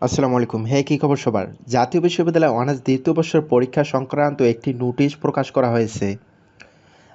আসসালামু আলাইকুম। হ্যাঁ কী খবর সবার? জাতীয় বিশ্ববিদ্যালয় অনার্স দ্বিতীয় বর্ষের পরীক্ষা সংক্রান্ত একটি নোটিশ প্রকাশ করা হয়েছে।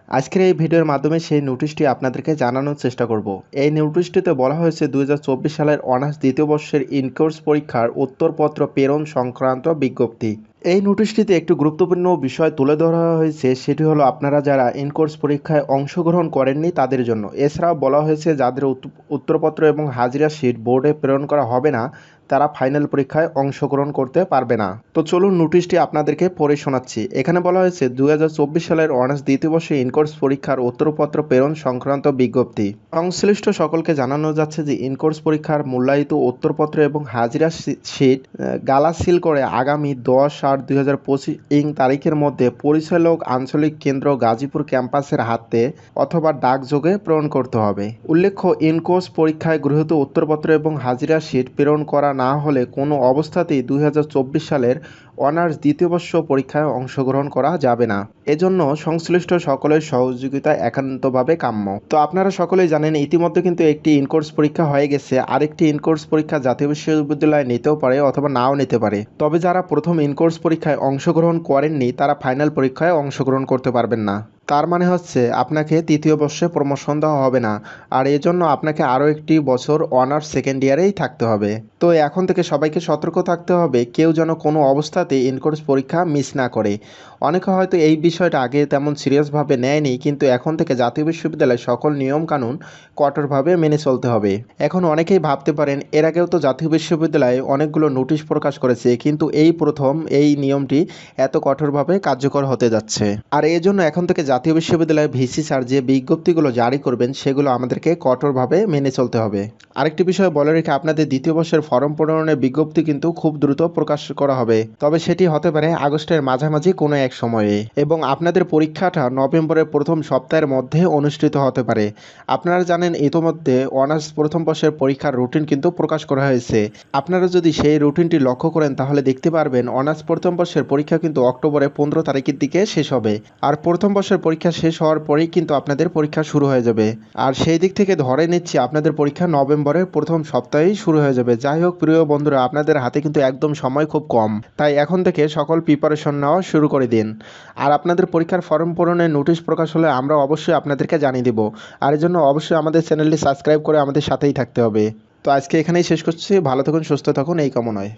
আজকের এই ভিডিওর মাধ্যমে সেই নোটিশটি আপনাদেরকে জানানোর চেষ্টা করব। এই নোটিশটিতে বলা হয়েছে দু হাজার চব্বিশ সালের অনার্স দ্বিতীয় বর্ষের ইনকোর্স পরীক্ষার উত্তরপত্র প্রেরণ সংক্রান্ত বিজ্ঞপ্তি। এই নোটিশটিতে একটি গুরুত্বপূর্ণ বিষয় তুলে ধরা হয়েছে, সেটি হলো আপনারা যারা ইনকোর্স পরীক্ষায় অংশগ্রহণ করেননি তাদের জন্য। এছাড়াও বলা হয়েছে, যাদের উত্ত- উত্তরপত্র এবং হাজিরা শিট বোর্ডে প্রেরণ করা হবে না তারা ফাইনাল পরীক্ষায় অংশগ্রহণ করতে পারবে না। তো চলুন নোটিশটি আপনাদেরকে পড়ে শোনাচ্ছি। এখানে বলা হয়েছে, দুই হাজার চব্বিশ সালের অনার্স দ্বিতীয় বর্ষে ইনকোর্স পরীক্ষার উত্তরপত্র প্রেরণ সংক্রান্ত বিজ্ঞপ্তি। সংশ্লিষ্ট সকলকে জানানো যাচ্ছে যে, ইনকোর্স পরীক্ষার মূল্যায়িত উত্তরপত্র এবং হাজিরা শিট গালা সিল করে আগামী দশ আট দুই হাজার পঁচিশ ইং তারিখের মধ্যে পরিচালক আঞ্চলিক কেন্দ্র গাজীপুর ক্যাম্পাসের হাতে অথবা ডাকযোগে প্রেরণ করতে হবে। উল্লেখ্য, ইনকোর্স পরীক্ষায় গৃহীত উত্তরপত্র এবং হাজিরা শিট প্রেরণ করা না হলে কোনো অবস্থাতেই দুই হাজার চব্বিশ সালের অনার্স দ্বিতীয় বর্ষ পরীক্ষায় অংশগ্রহণ করা যাবে না। এজন্য সংশ্লিষ্ট সকলের সহযোগিতা একান্তভাবে কাম্য। তো আপনারা সকলেই জানেন, ইতিমধ্যে কিন্তু একটি ইনকোর্স পরীক্ষা হয়ে গেছে। আরেকটি ইনকোর্স পরীক্ষা জাতীয় বিশ্ববিদ্যালয়ে নিতেও পারে অথবা নাও নিতে পারে। তবে যারা প্রথম ইনকোর্স পরীক্ষায় অংশগ্রহণ করেননি, তারা ফাইনাল পরীক্ষায় অংশগ্রহণ করতে পারবেন না। তার মানে হচ্ছে আপনাকে তৃতীয় বর্ষে প্রমোশন দেওয়া হবে না। আর এজন্য আপনাকে আরও একটি বছর অনার্স সেকেন্ড ইয়ারেই থাকতে হবে। তো এখন থেকে সবাইকে সতর্ক থাকতে হবে, কেউ যেন কোনো অবস্থাতে ইনকোর্স পরীক্ষা মিস না করে। অনেকে হয়তো এই বিষয়টা আগে তেমন সিরিয়াসভাবে নেয়নি, কিন্তু এখন থেকে জাতীয় বিশ্ববিদ্যালয়ের সকল নিয়মকানুন কঠোরভাবে মেনে চলতে হবে। এখন অনেকেই ভাবতে পারেন, এর আগেও তো জাতীয় বিশ্ববিদ্যালয়ে অনেকগুলো নোটিশ প্রকাশ করেছে, কিন্তু এই প্রথম এই নিয়মটি এত কঠোরভাবে কার্যকর হতে যাচ্ছে। আর এই জন্য এখন থেকে জাতীয় বিশ্ববিদ্যালয়ে ভিসি স্যার যে বিজ্ঞপ্তিগুলো জারি করবেন, সেগুলো আমাদেরকে কঠোরভাবে মেনে চলতে হবে। আরেকটি বিষয় বলে রেখে আপনাদের দ্বিতীয় বর্ষের ফর্ম পূরণের বিজ্ঞপ্তি কিন্তু খুব দ্রুত প্রকাশ করা হবে। তবে সেটি হতে পারে আগস্টের মাঝামাঝি কোনো এক সময়ে। এবং আপনাদের পরীক্ষাটা নভেম্বরের প্রথম সপ্তাহের মধ্যে অনুষ্ঠিত হতে পারে। আপনারা জানেন, ইতোমধ্যে অনার্স প্রথম বর্ষের পরীক্ষার রুটিন কিন্তু প্রকাশ করা হয়েছে। আপনারা যদি সেই রুটিনটি লক্ষ্য করেন, তাহলে দেখতে পারবেন, অনার্স প্রথম বর্ষের পরীক্ষা কিন্তু অক্টোবরের পনেরো তারিখের দিকে শেষ হবে। আর প্রথম বর্ষের পরীক্ষা শেষ হওয়ার পরেই কিন্তু আপনাদের পরীক্ষা শুরু হয়ে যাবে। আর সেই দিক থেকে ধরে নিচ্ছি, আপনাদের পরীক্ষা নভেম্বরের প্রথম সপ্তাহেই শুরু হয়ে যাবে। যাই হোক, প্রিয় বন্ধুরা, আপনাদের হাতে কিন্তু একদম সময় খুব কম। তাই এখন থেকে সকল প্রিপারেশন নেওয়া শুরু করে দিন। আর আপনাদের পরীক্ষার ফর্ম পূরণের নোটিশ প্রকাশ হলে আমরা অবশ্যই আপনাদেরকে জানিয়ে দেব। আর এর জন্য অবশ্যই আমাদের চ্যানেলটি সাবস্ক্রাইব করে আমাদের সাথেই থাকতে হবে। তো আজকে এখানেই শেষ করছি। ভালো থাকুন, সুস্থ থাকুন, এই কামনায়।